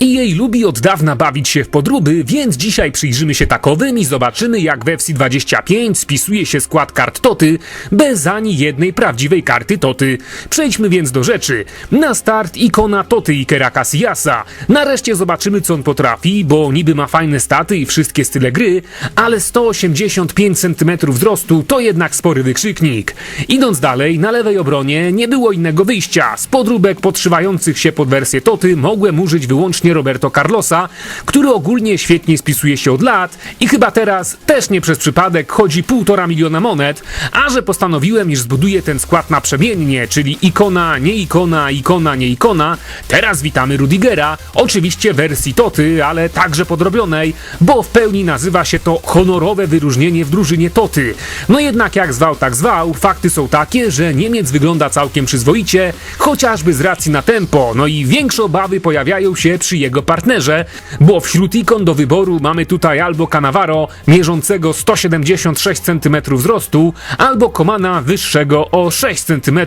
I jej lubi od dawna bawić się w podróby, więc dzisiaj przyjrzymy się takowym i zobaczymy jak w FC 25 spisuje się skład kart Toty bez ani jednej prawdziwej karty Toty. Przejdźmy więc do rzeczy. Na start ikona Toty Ikera Casillasa. Nareszcie zobaczymy co on potrafi, bo niby ma fajne staty i wszystkie style gry, ale 185 cm wzrostu to jednak spory wykrzyknik. Idąc dalej, na lewej obronie nie było innego wyjścia. Z podróbek podszywających się pod wersję Toty mogłem użyć wyłącznie Roberto Carlosa, który ogólnie świetnie spisuje się od lat i chyba teraz też nie przez przypadek chodzi półtora miliona monet, a że postanowiłem, iż zbuduję ten skład naprzemiennie, czyli ikona, nie ikona, ikona, nie ikona, teraz witamy Rudigera, oczywiście wersji Toty, ale także podrobionej, bo w pełni nazywa się to honorowe wyróżnienie w drużynie Toty. No jednak jak zwał, tak zwał, fakty są takie, że Niemiec wygląda całkiem przyzwoicie, chociażby z racji na tempo, no i większe obawy pojawiają się przy jego partnerze, bo wśród ikon do wyboru mamy tutaj albo Cannavaro, mierzącego 176 cm wzrostu, albo Komana wyższego o 6 cm.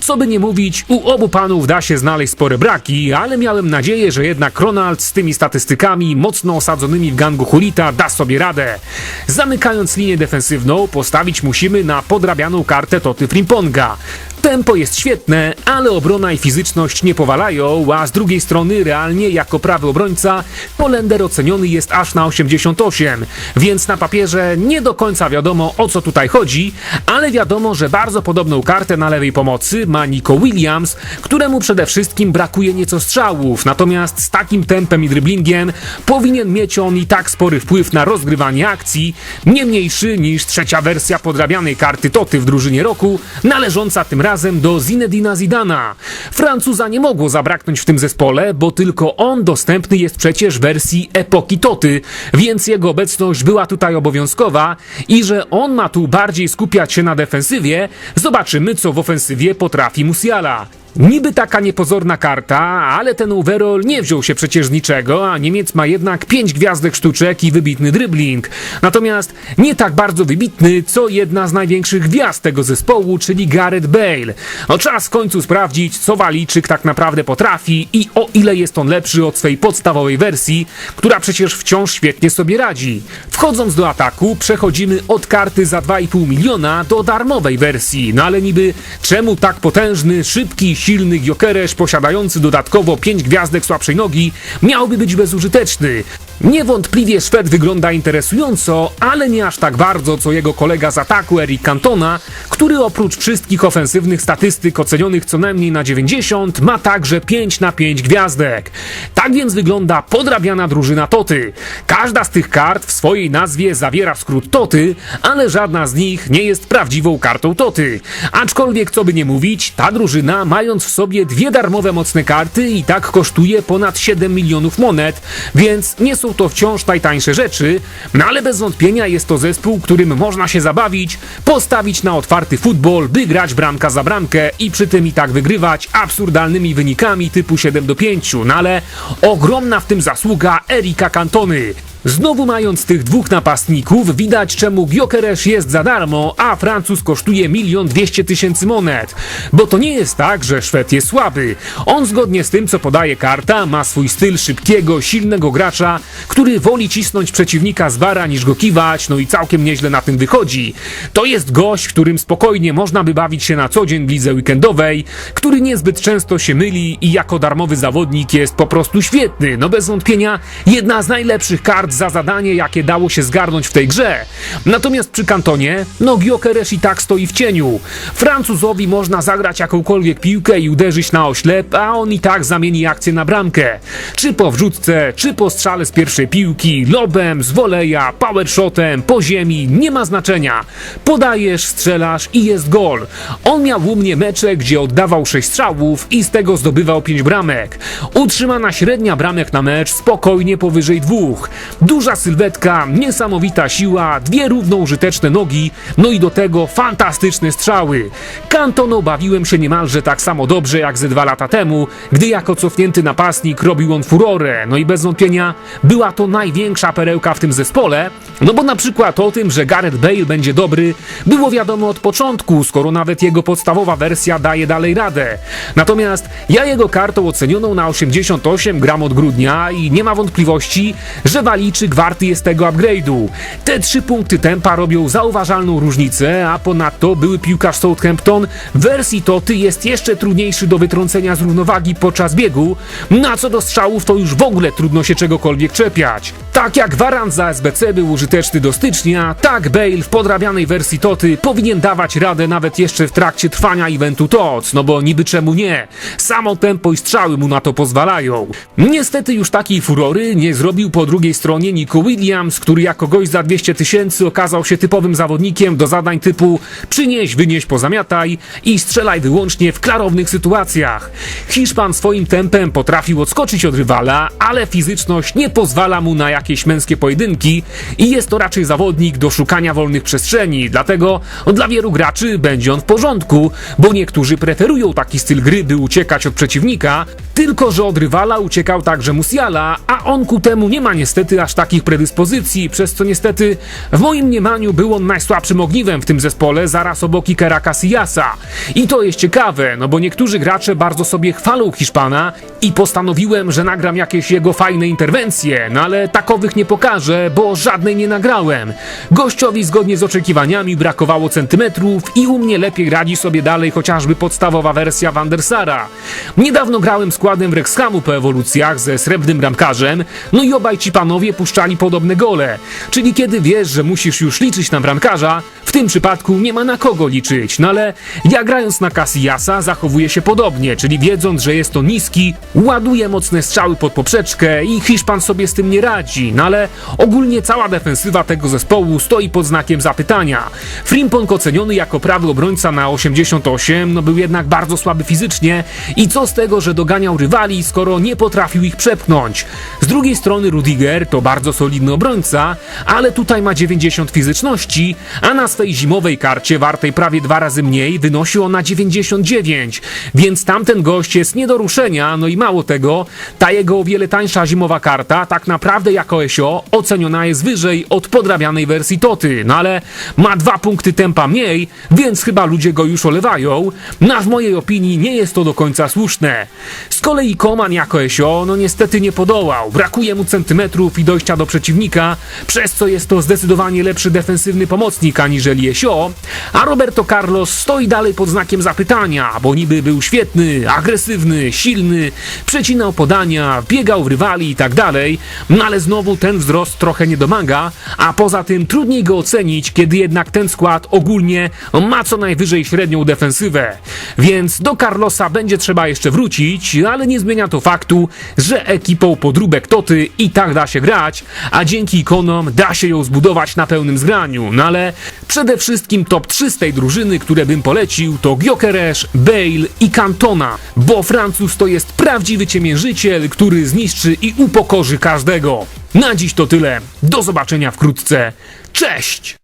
Co by nie mówić, u obu panów da się znaleźć spore braki, ale miałem nadzieję, że jednak Ronald z tymi statystykami mocno osadzonymi w gangu Hulita da sobie radę. Zamykając linię defensywną, postawić musimy na podrabianą kartę Toty Frimponga. Tempo jest świetne, ale obrona i fizyczność nie powalają, a z drugiej strony realnie jako prawy obrońca Polender oceniony jest aż na 88, więc na papierze nie do końca wiadomo o co tutaj chodzi, ale wiadomo, że bardzo podobną kartę na lewej pomocy ma Nico Williams, któremu przede wszystkim brakuje nieco strzałów, natomiast z takim tempem i driblingiem powinien mieć on i tak spory wpływ na rozgrywanie akcji, nie mniejszy niż trzecia wersja podrabianej karty Toty w drużynie roku, należąca tym razem do Zinedina Zidana. Francuza nie mogło zabraknąć w tym zespole, bo tylko on dostępny jest przecież w wersji epoki Toty, więc jego obecność była tutaj obowiązkowa i że on ma tu bardziej skupiać się na defensywie, zobaczymy co w ofensywie potrafi Musiala. Niby taka niepozorna karta, ale ten overall nie wziął się przecież niczego, a Niemiec ma jednak 5 gwiazdek sztuczek i wybitny dribbling. Natomiast nie tak bardzo wybitny, co jedna z największych gwiazd tego zespołu, czyli Gareth Bale. No czas w końcu sprawdzić, co Walijczyk tak naprawdę potrafi i o ile jest on lepszy od swej podstawowej wersji, która przecież wciąż świetnie sobie radzi. Wchodząc do ataku, przechodzimy od karty za 2,5 miliona do darmowej wersji. No ale niby czemu tak potężny, szybki, silny Giokeresz posiadający dodatkowo 5 gwiazdek słabszej nogi miałby być bezużyteczny. Niewątpliwie Szwed wygląda interesująco, ale nie aż tak bardzo co jego kolega z ataku Eric Cantona, który oprócz wszystkich ofensywnych statystyk ocenionych co najmniej na 90 ma także 5 na 5 gwiazdek. Tak więc wygląda podrabiana drużyna Toty. Każda z tych kart w swojej nazwie zawiera skrót Toty, ale żadna z nich nie jest prawdziwą kartą Toty. Aczkolwiek co by nie mówić, ta drużyna mając w sobie dwie darmowe mocne karty i tak kosztuje ponad 7 milionów monet, więc nie są to wciąż najtańsze rzeczy, no ale bez wątpienia jest to zespół, którym można się zabawić, postawić na otwarty futbol, by grać bramka za bramkę i przy tym i tak wygrywać absurdalnymi wynikami typu 7 do 5, no ale ogromna w tym zasługa Erika Cantony. Znowu mając tych dwóch napastników, widać czemu Giokeresz jest za darmo, a Francuz kosztuje milion dwieście tysięcy monet. Bo to nie jest tak, że Szwed jest słaby. On zgodnie z tym, co podaje karta, ma swój styl szybkiego, silnego gracza, który woli cisnąć przeciwnika z bara niż go kiwać, no i całkiem nieźle na tym wychodzi. To jest gość, którym spokojnie można by bawić się na co dzień w lidze weekendowej, który niezbyt często się myli i jako darmowy zawodnik jest po prostu świetny. No bez wątpienia jedna z najlepszych kart za zadanie, jakie dało się zgarnąć w tej grze. Natomiast przy kantonie, no Giokeresz i tak stoi w cieniu. Francuzowi można zagrać jakąkolwiek piłkę i uderzyć na oślep, a on i tak zamieni akcję na bramkę. Czy po wrzutce, czy po strzale z pierwszej piłki, lobem, z woleja, powershotem, po ziemi, nie ma znaczenia. Podajesz, strzelasz i jest gol. On miał u mnie mecze, gdzie oddawał 6 strzałów i z tego zdobywał 5 bramek. Utrzymana średnia bramek na mecz spokojnie powyżej dwóch. Duża sylwetka, niesamowita siła, dwie równo użyteczne nogi, no i do tego fantastyczne strzały. Kantoną bawiłem się niemalże tak samo dobrze jak ze dwa lata temu, gdy jako cofnięty napastnik robił on furorę. No i bez wątpienia była to największa perełka w tym zespole, no bo na przykład o tym, że Gareth Bale będzie dobry, było wiadomo od początku, skoro nawet jego podstawowa wersja daje dalej radę. Natomiast ja jego kartą ocenioną na 88 gram od grudnia i nie ma wątpliwości, że Walijczyk warty jest tego upgrade'u. Te trzy punkty tempa robią zauważalną różnicę, a ponadto były piłkarz Southampton w wersji Toty jest jeszcze trudniejszy do wytrącenia z równowagi podczas biegu, na co do strzałów to już w ogóle trudno się czegokolwiek czepiać. Tak jak Warant za SBC był użyteczny do stycznia, tak Bale w podrabianej wersji Toty powinien dawać radę nawet jeszcze w trakcie trwania eventu TOC, no bo niby czemu nie? Samo tempo i strzały mu na to pozwalają. Niestety już takiej furory nie zrobił po drugiej stronie Nico Williams, który jako gość za 200 tysięcy okazał się typowym zawodnikiem do zadań typu przynieś, wynieś, pozamiataj i strzelaj wyłącznie w klarownych sytuacjach. Hiszpan swoim tempem potrafił odskoczyć od rywala, ale fizyczność nie pozwala mu na jakieś męskie pojedynki i jest to raczej zawodnik do szukania wolnych przestrzeni, dlatego dla wielu graczy będzie on w porządku, bo niektórzy preferują taki styl gry, by uciekać od przeciwnika, tylko że od rywala uciekał także Musiala, a on ku temu nie ma niestety aż takich predyspozycji, przez co niestety w moim mniemaniu był on najsłabszym ogniwem w tym zespole zaraz obok Ikera Casillasa. I to jest ciekawe, no bo niektórzy gracze bardzo sobie chwalą Hiszpana i postanowiłem, że nagram jakieś jego fajne interwencje, no ale nie pokażę, bo żadnej nie nagrałem. Gościowi zgodnie z oczekiwaniami brakowało centymetrów i u mnie lepiej radzi sobie dalej chociażby podstawowa wersja Wandersara. Niedawno grałem składem Wrexhamu po ewolucjach ze srebrnym bramkarzem, no i obaj ci panowie puszczali podobne gole. Czyli kiedy wiesz, że musisz już liczyć na bramkarza, w tym przypadku nie ma na kogo liczyć, no ale ja grając na Casillasa zachowuję się podobnie, czyli wiedząc, że jest to niski, ładuję mocne strzały pod poprzeczkę i Hiszpan sobie z tym nie radzi, no ale ogólnie cała defensywa tego zespołu stoi pod znakiem zapytania. Frimpong oceniony jako prawy obrońca na 88, no był jednak bardzo słaby fizycznie i co z tego, że doganiał rywali, skoro nie potrafił ich przepchnąć. Z drugiej strony Rudiger to bardzo solidny obrońca, ale tutaj ma 90 fizyczności, a na swej zimowej karcie wartej prawie dwa razy mniej wynosi ona 99, więc tamten gość jest nie do ruszenia, no i mało tego, ta jego o wiele tańsza zimowa karta tak naprawdę jako SO oceniona jest wyżej od podrabianej wersji Toty, no ale ma dwa punkty tempa mniej, więc chyba ludzie go już olewają, no a w mojej opinii nie jest to do końca słuszne. Z kolei Koman jako SO no niestety nie podołał, brakuje mu centymetrów i dojścia do przeciwnika, przez co jest to zdecydowanie lepszy defensywny pomocnik aniżeli SO, a Roberto Carlos stoi dalej pod znakiem zapytania, bo niby był świetny, agresywny, silny, przecinał podania, biegał w rywali i tak dalej, no ale znowu ten wzrost trochę nie domaga, a poza tym trudniej go ocenić, kiedy jednak ten skład ogólnie ma co najwyżej średnią defensywę. Więc do Carlosa będzie trzeba jeszcze wrócić, ale nie zmienia to faktu, że ekipą podróbek Toty i tak da się grać, a dzięki ikonom da się ją zbudować na pełnym zgraniu. No ale przede wszystkim top 3 z tej drużyny, które bym polecił, to Gyökeres, Bale i Cantona, bo Francuz to jest prawdziwy ciemiężyciel, który zniszczy i upokorzy każdego. Na dziś to tyle. Do zobaczenia wkrótce. Cześć!